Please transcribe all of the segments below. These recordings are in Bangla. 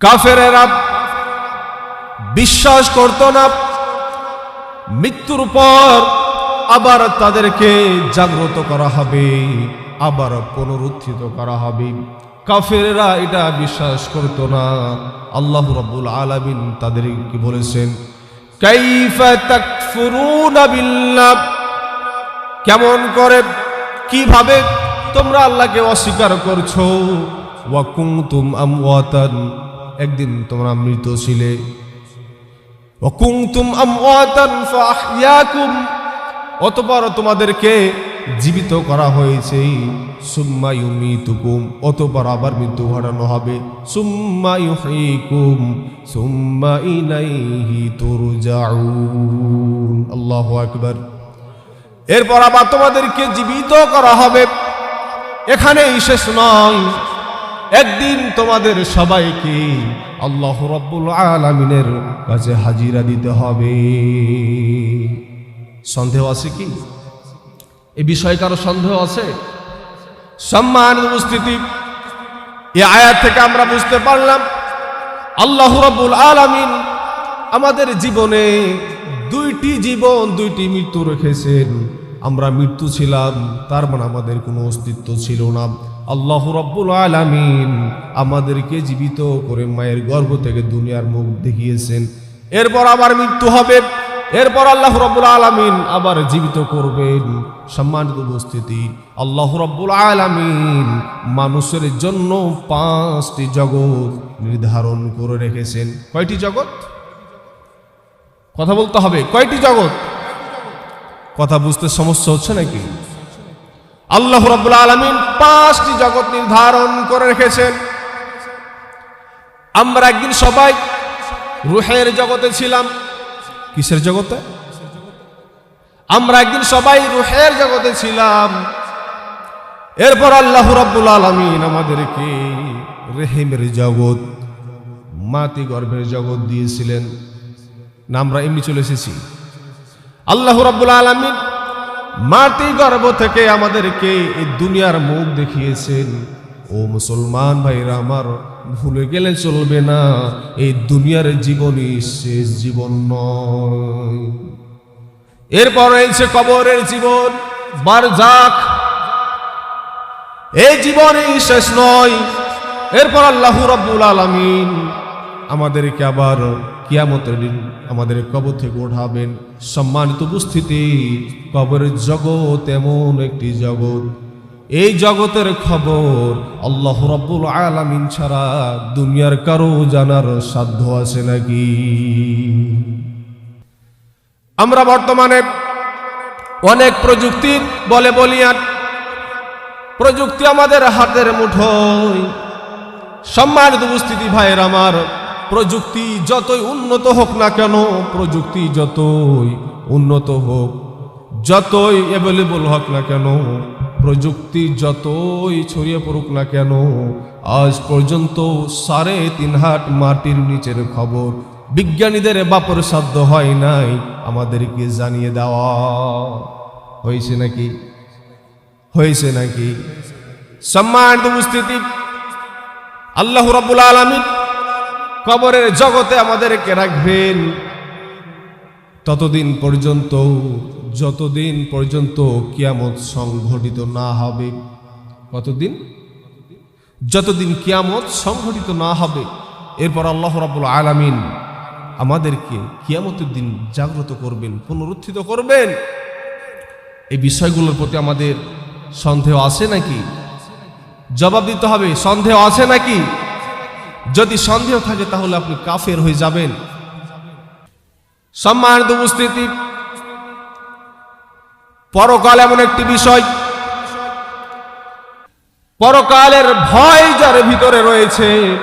কাফেরেরা বিশ্বাস করত না। মৃত্যুর পর আবার তাদেরকে জাগ্রত করা হবে, আবার পুনরুত্থিত করা হবে। কাফেরেরা এটা বিশ্বাস করত না। আল্লাহ রাব্বুল আলামিন তাদেরকে বলেছেন কেমন করে? কীভাবে তোমরা আল্লাহকে অস্বীকার করছ? ওয়াকুমতুম আমওয়াতান। একদিন তোমরা মৃত ছিলে। অতপর তোমাদেরকে জীবিত করা হয়েছে। সুম্মা ইউমিতুকুম, অতপর আবার মৃত্যু ঘটানো হবে। সুম্মা ইউহয়িকুম সুম্মা ইলাইহি তুরজাউন। এরপর আবার তোমাদেরকে জীবিত করা হবে। এখানেই শেষ নয়। একদিন তোমাদের সবাইকে আল্লাহ রব্বুল আলমিনের কাছে হাজিরা দিতে হবে। সন্দেহ আছে কি? এ বিষয়ে কারও সন্দেহ আছে? সম্মান উপস্থিতি, এ আয়াত থেকে আমরা বুঝতে পারলাম, আল্লাহ রব্বুল আলামিন আমাদের জীবনে দুইটি জীবন, দুইটি মৃত্যু রেখেছেন। আমরা মৃত্যু ছিলাম, তার মানে আমাদের কোনো অস্তিত্ব ছিল না। আল্লাহ রব্বুল আলামিন আমাদেরকে জীবিত করে মায়ের গর্ভ থেকে দুনিয়ার মুখ দেখিয়েছেন। এরপর আবার মৃত্যু হবে। এরপর আল্লাহ রব্বুল আলামিন আবার জীবিত করবেন। সম্মানিত উপস্থিতি, আল্লাহ রব্বুল আলামিন মানুষের জন্য পাঁচটি জগৎ নির্ধারণ করে রেখেছেন। কয়টি জগৎ? কথা বলতে হবে। কয়টি জগৎ? কথা বুঝতে সমস্যা হচ্ছে নাকি? আল্লাহ রব্বুল আলামিন পাঁচটি জগৎ নির্ধারণ করে রেখেছেন। আমরা একদিন সবাই রুহের জগতে ছিলাম। কিসের জগতে? আমরা একদিন সবাই রুহের জগতে ছিলাম। এরপর আল্লাহ রাব্বুল আলামিন আমাদেরকে রেহেমের জগৎ মাতি গর্ভের জগৎ দিয়েছিলেন। না, আমরা এমনি চলে এসেছি। আল্লাহ রাব্বুল আলামিন মাটি গর্ভ থেকে আমাদেরকে এই দুনিয়ার মুখ দেখিয়েছেন। ও মুসলমান ভাইরা আমার, ভুলে গেলে চলবে না, এই দুনিয়ার জীবনই শেষ জীবন নয়। এরপর রয়েছে কবরের জীবন, বারজাক। এই জীবনই শেষ নয়, এরপর আল্লাহ রাব্বুল আলামিন আমাদেরকে আবার কিয়ামতের দিন আমাদের কবর থেকে ওঠাবেন। সম্মানিত উপস্থিতি, কবরের জগৎ এমন একটি জগৎ। এই জগতের খবর আল্লাহ রাব্বুল আলামিন ছাড়া দুনিয়ার কারও জানার সাধ্য আছে নাকি? আমরা বর্তমানে অনেক প্রযুক্তি বলে বলিয়ান প্রযুক্তি আমাদের হাতের মুঠোয়। সম্মানিত উপস্থিতি ভাইয়ের আমার প্রযুক্তি যতই উন্নত হোক না কেন, প্রযুক্তি যতই উন্নত হোক, যতই অ্যাভেলেবল হোক না কেন, প্রযুক্তি যতই ছড়িয়ে পড়ুক না কেন, আজ পর্যন্ত সাড়ে তিন হাট মাটির নিচের খবর বিজ্ঞানীদের বাপর সাধ্য হয় নাই আমাদেরকে জানিয়ে দেওয়া। হয়েছে নাকি? হয়েছে নাকি? সম্মানিত উপস্থিতি, আল্লাহ রাব্বুল আলামিন কবরের জগতে আমাদেরকে রাখবেন। ততদিন পর্যন্ত, যতদিন পর্যন্ত কিয়ামত সংঘটিত না হবে, কতদিন? যতদিন কিয়ামত সংঘটিত না হবে, এরপর আল্লাহ রাব্বুল আলামিন আমাদেরকে কিয়ামতের দিন জাগ্রত করবেন, পুনরুত্থিত করবেন। এই বিষয়গুলোর প্রতি আমাদের সন্দেহ আছে নাকি? জবাব দিতে হবে, সন্দেহ আছে নাকি? যদি সন্দেহ থাকে, তাহলে আপনি কাফের হয়ে যাবেন। সম্মানিত উপস্থিতি, পরকাল এমন একটি বিষয়। পরকালের ভয় যার ভিতরে রয়েছে,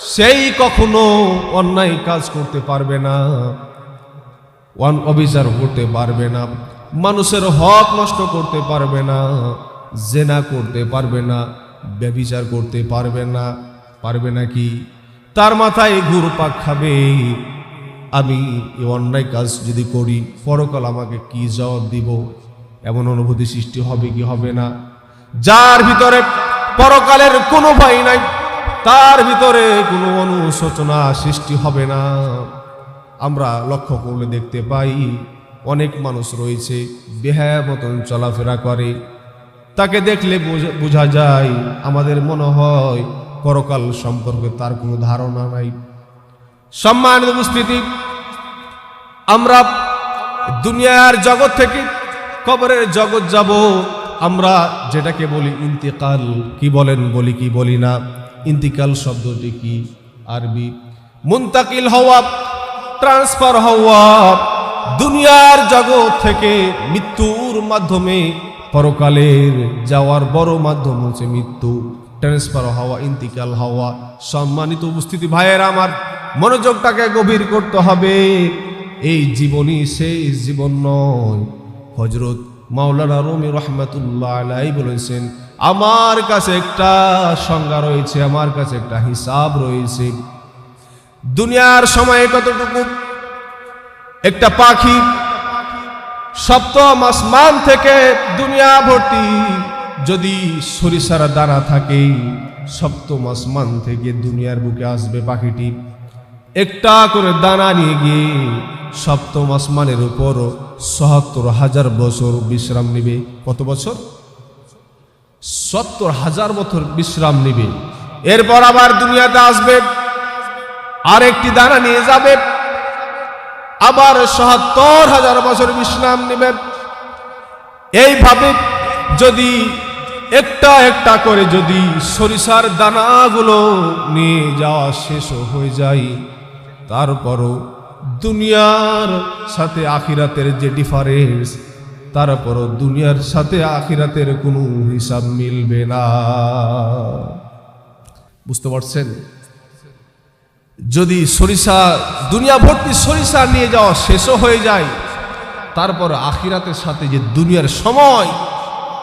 সেই কখনো অন্যায় কাজ করতে পারবে না অন- অবিচার করতে পারবে না, মানুষের হক নষ্ট করতে পারবে না, জেনা করতে পারবে না, ব্যবিচার করতে পারবে না পারবে নাকি? তার মাথায় ঘুরপাক খাবে। আমি এই অন্যায় কাজ যদি করি, পরকাল আমাকে কি জবাব দিব? এমন অনুভূতি সৃষ্টি হবে কি হবে না? যার ভিতরে পরকালের কোনো ভয় নাই, তার ভিতরে কোনো অনুশোচনা সৃষ্টি হবে না। আমরা লক্ষ্য করলে দেখতে পাই, অনেক মানুষ রয়েছে, বেহায়া মতন চলাফেরা করে। তাকে দেখলে বোঝা যায়, আমাদের মনে হয় পরকাল সম্পর্কে তার কোনো ধারণা নাই। সম্মানিত উপস্থিতি, আমরা দুনিয়ার জগৎ থেকে কবরের জগৎ যাব। আমরা যেটাকে বলি ইন্তিকাল, কি বলেন, বলি কি, বলি না। ইন্তিকাল শব্দটি কি? আরবি, মুন্তাকিল হওয়া, ট্রান্সফার হওয়া, দুনিয়ার জগৎ থেকে মৃত্যুর মাধ্যমে, পরকালের যাওয়ার বড় মাধ্যম হচ্ছে মৃত্যু। ট্রান্সফার হওয়া, ইন্তিকাল, হওয়া। সম্মানিত উপস্থিতি, ভাইয়ের, আমার মনোযোগটাকে গভীর করতে হবে। এই জীবনই সেই জীবন নয়। হজরত মাওলানা রুমি রহমাতুল্লাহ আলাই বলেছেন, আমার কাছে একটা সংজ্ঞা রয়েছে, আমার কাছে একটা হিসাব রয়েছে। দুনিয়ার সময়ে কতটুকু? একটা পাখি, সপ্তম আসমান থেকে দুনিয়া ভর্তি। যদি সরিষার দানা থাকে, সপ্তম আসমান থেকে দুনিয়ার বুকে আসবে পাখিটি। একটা করে দানা নিয়ে গিয়ে সপ্তম আসমানের উপর সত্তর হাজার বছর বিশ্রাম নিবে। কত বছর? সত্তর হাজার বছর বিশ্রাম নিবে। এরপর আবার দুনিয়াতে আসবে আর একটি দানা নিয়ে যাবে। আবার সত্তর হাজার বছর বিশ্রাম নেবেন এইভাবে যদি একটা একটা করে যদি সরিষার দানাগুলো নিয়ে যাওয়া শেষ হয়ে যায়, তারপরও দুনিয়ার সাথে আখিরাতের যে ডিফারেন্স তারপরও দুনিয়ার সাথে আখিরাতের কোনো হিসাব মিলবে না। বুঝতে পারছেন? যদি সরিষা, দুনিয়া ভর্তি সরিষা নিয়ে যাওয়া শেষও হয়ে যায়, তারপর আখিরাতের সাথে যে দুনিয়ার সময়,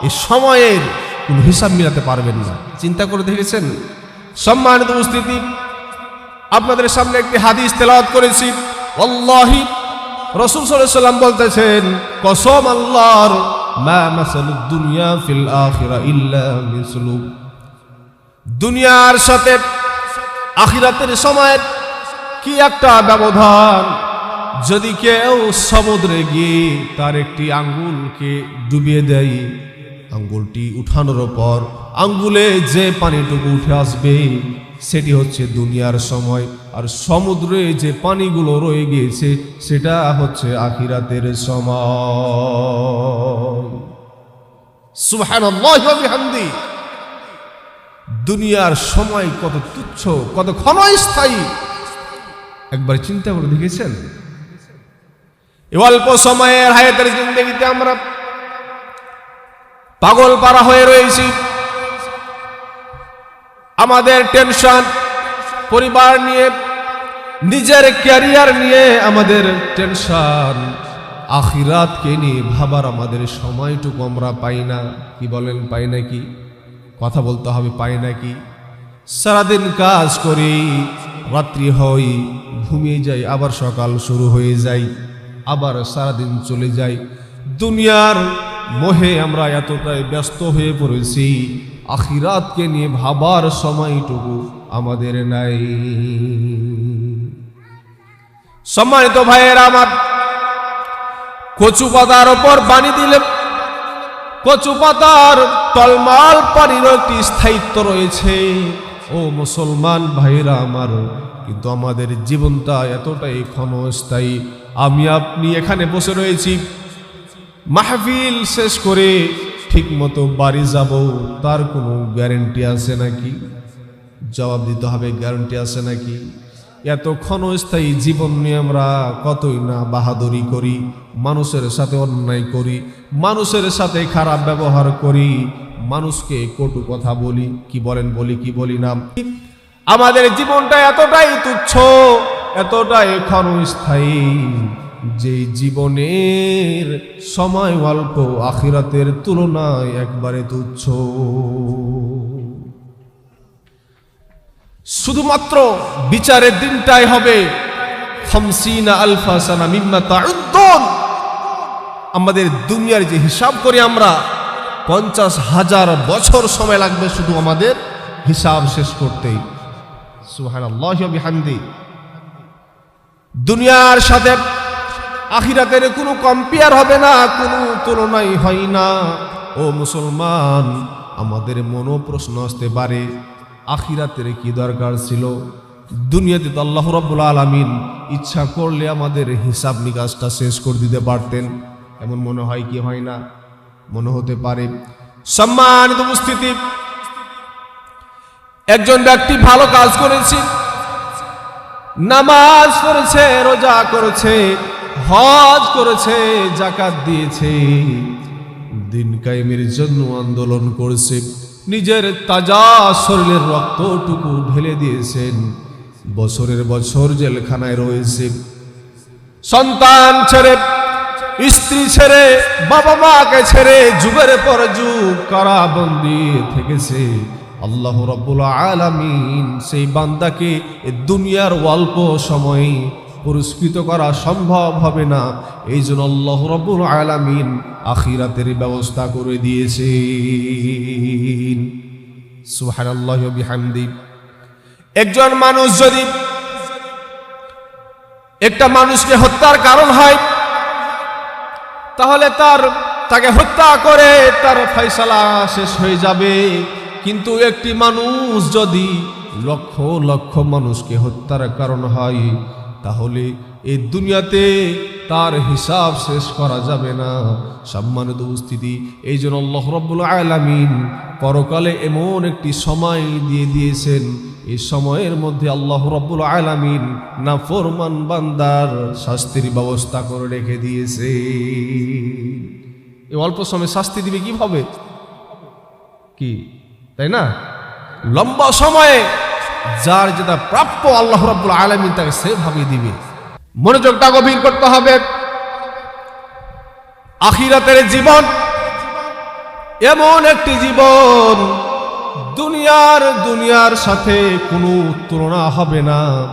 এই সময়ের কোনো হিসাব মিলাতে পারবেন না। চিন্তা করে দেখেছেন? সম্মানিত উপস্থিতি, আপনাদের সামনে একটি হাদিস তেলাওয়াত করেছি। আল্লাহি রসুল সাল্লাম বলতেছেন, কসম আল্লাহর, মা দুনিয়া ফিল আখিরা দুনিয়ার সাথে আখিরাতের সময়ের কি একটা ব্যবধান? যদি কেউ সমুদ্রে গিয়ে তার একটি আঙ্গুলকে ডুবিয়ে দেয় আঙ্গুলটি উঠানোর পর আঙ্গুলে যে পানিটুকু উঠে আসবে, সেটি হচ্ছে দুনিয়ার সময়। আর সমুদ্রে যে পানিগুলো রয়ে গিয়েছে, সেটা হচ্ছে আখিরাতের সময়। দুনিয়ার সময় কত তুচ্ছ, কত ক্ষণস্থায়ী। একবার চিন্তা করে দেখেছেন? অল্প সময়ের হায়াতের জিন্দগিতে আমরা পাগল পারা হয়ে রয়েছি। আমাদের টেনশন পরিবার নিয়ে, নিজের ক্যারিয়ার নিয়ে আমাদের টেনশন। আখিরাতকে নিয়ে ভাবার আমাদের সময়টুকু আমরা পাই না। কি বলেন, পাই নাকি? কথা বলতে হবে, পাই নাকি? সারাদিন কাজ করি, রাত্রি হই, ঘুমিয়ে যাই, আবার সকাল শুরু হয়ে যায়, আবার সারাদিন চলে যায় দুনিয়ার মোহে আমরা এতটাই ব্যস্ত হয়ে পড়েছি, আখিরাতকে নিয়ে ভাবার সময়টুকু আমাদের নাই। সম্মানিত ভাইয়ের আমার কচু পাতার ওপর বাণী দিলে, কচু পাতার টলমাল পানির একটি স্থায়িত্ব রয়েছে। ও মুসলমান ভাইরা আমার, কিন্তু আমাদের জীবনটা এতটাই ক্ষণস্থায়ী। আমি আপনি এখানে বসে রয়েছি মাহফিল শেষ করে ঠিক মতো বাড়ি যাব, তার কোনো গ্যারেন্টি আছে নাকি? জবাব দিতে হবে, গ্যারেন্টি আছে নাকি? এত ক্ষণস্থায়ী জীবন নিয়ে আমরা কতই না বাহাদুরি করি, মানুষের সাথে অন্যায় করি, মানুষের সাথে খারাপ ব্যবহার করি, মানুষকে কটু কথা বলি, কি বলেন বলি, কি বলি না। আমাদের জীবনটা এতটাই তুচ্ছ, এতটাই ক্ষণস্থায়ী যে জীবনের সময় অল্প, আখিরাতের তুলনায় একবারে তুচ্ছ। শুধুমাত্র বিচারের দিনটাই হবে। আমাদের দুনিয়ার যে হিসাব করি আমরা, পঞ্চাশ হাজার বছর সময় লাগবে শুধু আমাদের হিসাব শেষ করতেই। সুহান দুনিয়ার সাথে আখিরাতের কোনো কম্পেয়ার হবে না, কোনো তুলনাই হয় না। ও মুসলমান, আমাদের মনো প্রশ্ন আসতে পারে, আখিরাতের কি দরকার ছিল? দুনিয়াতে তো আল্লাহ রব্বুল আলমিন ইচ্ছা করলে আমাদের হিসাব নিকাশটা শেষ করে দিতে পারতেন। এমন মনে হয় কি হয় না? মনে হতে পারে। সম্মানিত উপস্থিতি, একজন ব্যক্তি ভালো কাজ করেছে, নামাজ পড়েছে, রোজা করেছে হজ করেছে, জাকাত দিয়েছে। দিন কায়েমের জন্য আন্দোলন করেছে। নিজের তাজা শরীরের রক্তটুকু ঢেলে দিয়েছেন। বছরের বছর জেলখানায় রয়েছে। সন্তান ছেড়ে, স্ত্রী ছেড়ে, বাবা মাকে ছেড়ে যুগের পর যুগ কারাবন্দি থেকেছে। আল্লাহ রব্বুল আলামিন সেই বান্দাকে দুনিয়ার অল্প সময়ে পুরস্কৃত করা সম্ভব হবে না। এই জন্য আল্লাহ রব্বুল আলামিন আখিরাতের ব্যবস্থা করে দিয়েছে বিহামদি। একজন মানুষ যদি একটা মানুষকে হত্যার কারণ হয়, তাহলে তার, তাকে হত্যা করে তার ফয়সালা শেষ হয়ে যাবে। কিন্তু একটি মানুষ যদি লক্ষ লক্ষ মানুষকে হত্যার কারণ হয় তাহলে এই দুনিয়াতে তার হিসাব শেষ করা যাবে না। সম্মানিত উপস্থিতি, এই জন্য আল্লাহ রব্বুল আলামিন পরকালে এমন একটি সময় দিয়ে দিয়েছেন। এই সময়ের মধ্যে আল্লাহ রব্বুল আলামিন না ফরমান বান্দার শাস্তির ব্যবস্থা করে রেখে দিয়েছে এই অল্প সময় শাস্তি দিবে কীভাবে? কি? তাই না? লম্বা সময়ে যার যেটা প্রাপ্য আল্লাহ রব্বুল আলামিন তাকে সেভাবে দিবে। মনোযোগটা গভীর করতে হবে। আখিরাতের জীবন, এমন একটি জীবন, দুনিয়ার দুনিয়ার সাথে কোনো তুলনা হবে না।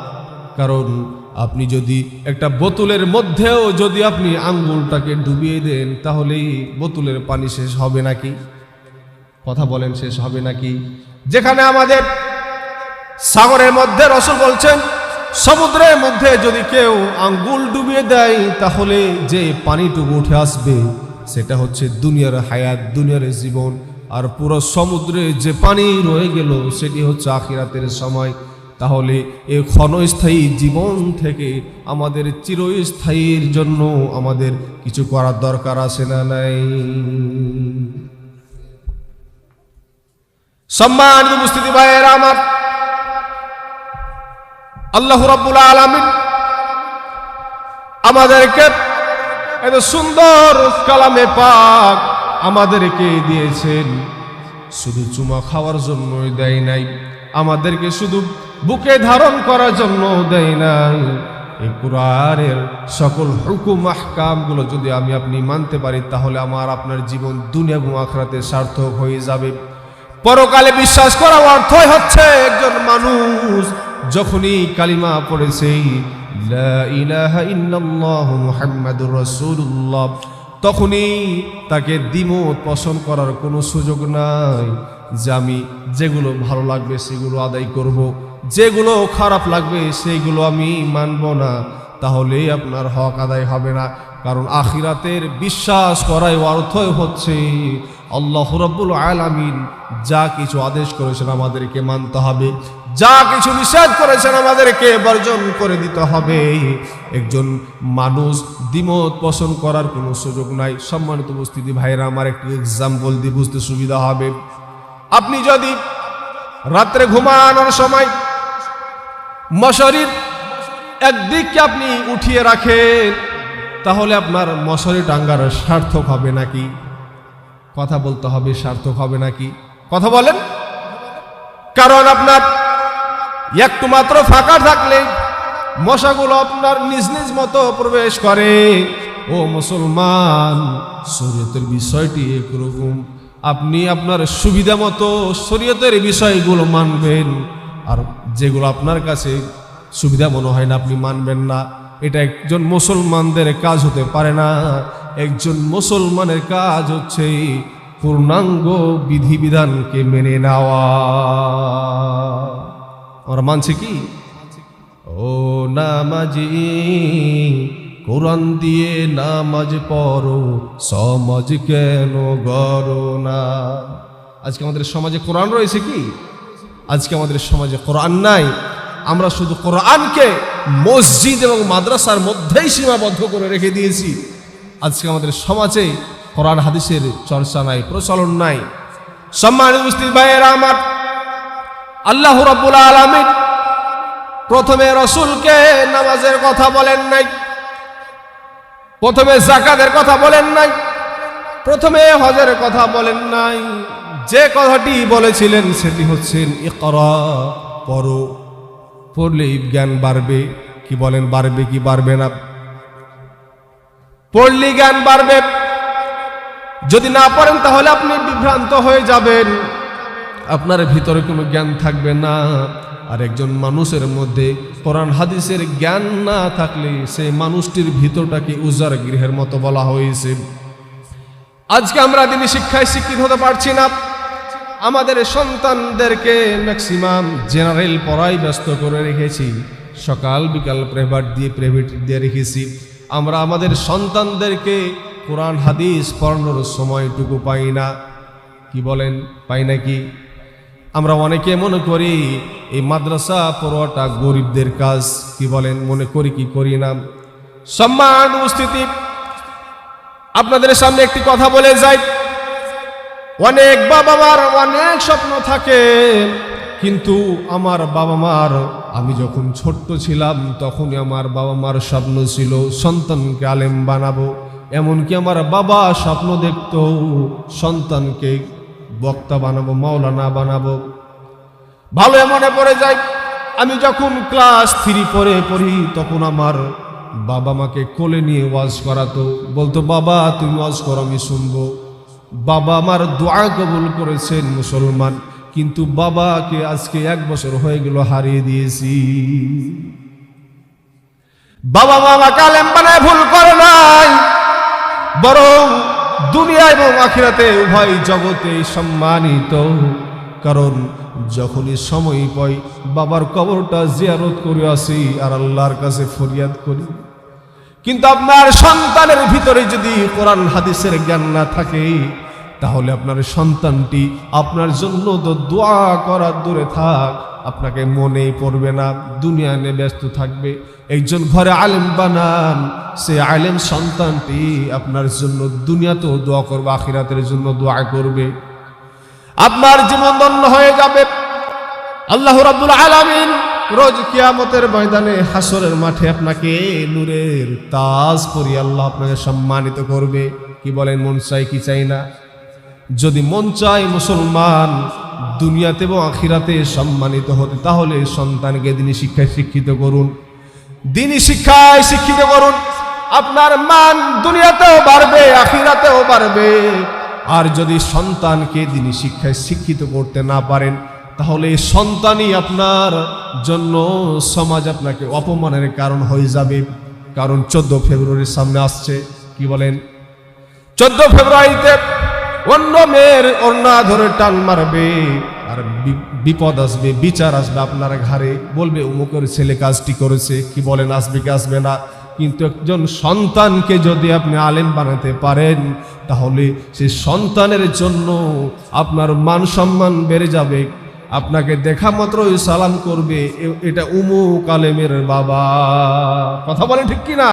কারণ আপনি যদি একটা বোতলের মধ্যেও যদি আপনি আঙ্গুলটাকে ডুবিয়ে দেন তাহলেই বোতলের পানি শেষ হবে নাকি? কথা বলেন, শেষ হবে নাকি? যেখানে আমাদের সাগরের মধ্যে রসুল বলছেন, সমুদ্রের মধ্যে যদি কেউ আঙ্গুল ডুবিয়ে দেয়, তাহলে যে পানিটুকু উঠে আসবে, সেটা হচ্ছে দুনিয়ার হায়াত, দুনিয়ার জীবন। আর পুরো সমুদ্রে যে পানি রয়ে গেল, সেটি হচ্ছে আখিরাতের সময়। তাহলে এই ক্ষণস্থায়ী জীবন থেকে আমাদের চিরস্থায়ীর জন্য আমাদের কিছু করার দরকার আছে না নাই? সম্মানিত উপস্থিতি ভাইয়েরা আমার আল্লাহ রাব্বুল আলামিন আমাদেরকে এত সুন্দর কালামে পাক আমাদেরকে দিয়েছেন। শুধু চুমা খাওয়ার জন্যই দেয় নাই, আমাদেরকে শুধু বুকে ধারণ করার জন্য দেয় নাই। এই কোরআনের সকল হুকুম, আহকামগুলো যদি আমি আপনি মানতে পারি, তাহলে আমার আপনার জীবন দুনিয়া এবং আখরাতে সার্থক হয়ে যাবে। পরকালে বিশ্বাস করা অর্থই হচ্ছে একজন মানুষ যখনই কালিমা পড়েছে তখনই তাকে দ্বিমত পছন্দ করার কোনো সুযোগ নাই যে আমি যেগুলো ভালো লাগবে সেগুলো আদায় করব। যেগুলো খারাপ লাগবে সেগুলো আমি মানব না তাহলে আপনার হক আদায় হবে না, কারণ আখিরাতের বিশ্বাস করাই অর্থই হচ্ছে আল্লাহ রব্বুল আলামিন যা কিছু আদেশ করেছেন আমাদেরকে মানতে হবে যা কিছু নিষেধ করেছেন আমাদেরকে বর্জন করে দিতে হবে। একজন মানুষ দ্বিমত পোষণ করার কোনো সুযোগ নাই। সম্মানিত উপস্থিতি ভাইরা আমার একটি এক্সাম্পল দিয়ে বুঝতে সুবিধা হবে। আপনি যদি রাত্রে ঘুমানোর সময় মশারির একদিককে আপনি উঠিয়ে রাখেন, তাহলে আপনার মশারি টাঙ্গার সার্থক হবে নাকি? কথা বলতে হবে, সার্থক হবে নাকি? কথা বলেন। কারণ আপনার একটু মাত্র ফাঁকা থাকলে মশাগুলো আপনার নিজ নিজ মতো প্রবেশ করে। ও মুসলমান, শরীয়তের বিষয়টি একরকম। আপনি আপনার সুবিধা মতো শরীয়তের বিষয়গুলো মানবেন। আর যেগুলো আপনার কাছে সুবিধা মনে হয় না, আপনি মানবেন না। এটা একজন মুসলমানদের কাজ হতে পারে না। একজন মুসলমানের কাজ হচ্ছে পূর্ণাঙ্গ বিধিবিধানকে মেনে নেওয়া। আমরা মানছি কি? ও নামাজি, কোরআন দিয়ে নামাজ পড়ো, সমাজ কেন গড়ো না? আজকে আমাদের সমাজে কোরআন রয়েছে কি? আজকে আমাদের সমাজে কোরআন নাই। আমরা শুধু কোরআনকে মসজিদ এবং মাদ্রাসার মধ্যেই সীমাবদ্ধ করে রেখে দিয়েছি। আজকে আমাদের সমাজে কোরআন, হাদিসের চর্চা নাই, প্রচলন নাই। সম্মানিত উপস্থিত ভাইয়েরা আমার আল্লাহ রাব্বুল আলামিন প্রথমে রসুলকে নামাজের কথা বলেন নাই, প্রথমে জাকাতের কথা বলেন নাই, প্রথমে হজের কথা বলেন নাই। যে কথাটি বলেছিলেন সেটি হচ্ছেন ইকরা, পড়ো, পড়লেই জ্ঞান বাড়বে। কি বলেন, বাড়বে কি বাড়বে না? পড়লেই জ্ঞান বাড়বে। যদি না পড়েন তাহলে আপনি বিভ্রান্ত হয়ে যাবেন। আপনার ভিতরে কোনো জ্ঞান থাকবে না। আর একজন মানুষের মধ্যে কোরআন হাদিসের জ্ঞান না থাকলে সেই মানুষটির ভিতরটাকে উজার গৃহের মতো বলা হয়েছে। আজকে আমরা দিনী শিক্ষায় শিক্ষিত হতে পারছি না। আমাদের সন্তানদেরকে ম্যাক্সিমাম জেনারেল পড়াই ব্যস্ত করে রেখেছি। সকাল, বিকাল প্রাইভেট দিয়ে প্রেভেট দিয়ে রেখেছি। আমরা আমাদের সন্তানদেরকে কোরআন, হাদিস পড়ানোর সময়টুকু পাই না। কি বলেন? পাই নাকি? আমরা অনেকে মনে করি এই মাদ্রাসা পড়াটা গরিবদের কাজ, কি বলেন? মনে করি কি করি না? সম্মান উপস্থিতি আপনাদের সামনে একটি কথা বলে যাই। অনেক বাবা মার অনেক স্বপ্ন থাকে, কিন্তু আমার বাবা মার আমি যখন ছোট্ট ছিলাম, তখনই আমার বাবা মার স্বপ্ন ছিল সন্তানকে আলেম বানাবো। এমনকি আমার বাবা স্বপ্ন দেখতো সন্তানকে বক্তা বানাবো, মাওলানা বানাবো। ভালো মনে পড়ে যায়, আমি যখন ক্লাস থ্রি পরে পড়ি, তখন আমার বাবা মাকে কোলে নিয়ে ওয়াজ করাতো। বলতো, বাবা, তুমি ওয়াজ করো, আমি শুনব। বাবা আমার দোয়া কবুল করেছেন মুসলমান, কিন্তু বাবাকে আজকে এক বছর হয়ে গেল হারিয়ে দিয়েছি। বাবা মামা কালেম বানায় ভুল করে নাই, বরং দুনিয়া এবং আখিরাতে উভয় জগতে সম্মানিত। কারণ যখনই সময় পাই, বাবার কবরটা জিয়ারত করে আসি আর আল্লাহর কাছে ফরিয়াদ করি। কিন্তু আপনার সন্তানের ভিতরে যদি কোরআন হাদিসের জ্ঞান না থাকে, তাহলে আপনার সন্তানটি আপনার জন্য তো দোয়া করার দূরে থাক, আপনাকে মনেই পড়বে না, দুনিয়া নিয়ে ব্যস্ত থাকবে। একজন ঘরে আলেম বানান সে আলেম সন্তানটি আপনার জন্য দুনিয়াতেও দোয়া করবে, আখিরাতের জন্য দোয়া করবে। আপনার জীবন ধন্য হয়ে যাবে। আল্লাহ রাব্বুল আলামিন রোজ কিয়ামতের ময়দানে হাসরের মাঠে আপনাকে নূরের তাজ পরিয়ে আল্লাহ আপনাকে সম্মানিত করবে। কি বলেন, মন চাই কি চাই না? যদি মন চায় মুসলমান দুনিয়াতে এবং আখিরাতে সম্মানিত হতে, তাহলে সন্তানকে দিনী শিক্ষায় শিক্ষিত করুন। দিনী শিক্ষায় শিক্ষিত করুন। আপনার মান দুনিয়াতেও বাড়বে, আখিরাতেও বাড়বে। আর যদি সন্তানকে দিনী শিক্ষায় শিক্ষিত করতে না পারেন, তাহলে এই সন্তানই আপনার জন্য সমাজ আপনাকে অপমানের কারণ হয়ে যাবে। কারণ চোদ্দ ফেব্রুয়ারির সামনে আসছে, কি বলেন? চোদ্দ ফেব্রুয়ারিতে অন্য মেয়ের অন্যা ধরে টান মারবে, আর বিপদ আসবে, বিচার আসবে আপনার ঘাড়ে। বলবে উমুকের ছেলে কাজটি করেছে। কি বলেন, আসবে কি আসবে না? কিন্তু একজন সন্তানকে যদি আপনি আলেম বানাতে পারেন, তাহলে সে সন্তানের জন্য আপনার মান সম্মান বেড়ে যাবে। আপনাকে দেখা মাত্রই সালাম করবে এটা উমুক আলেমের বাবা। কথা বলে ঠিক কিনা?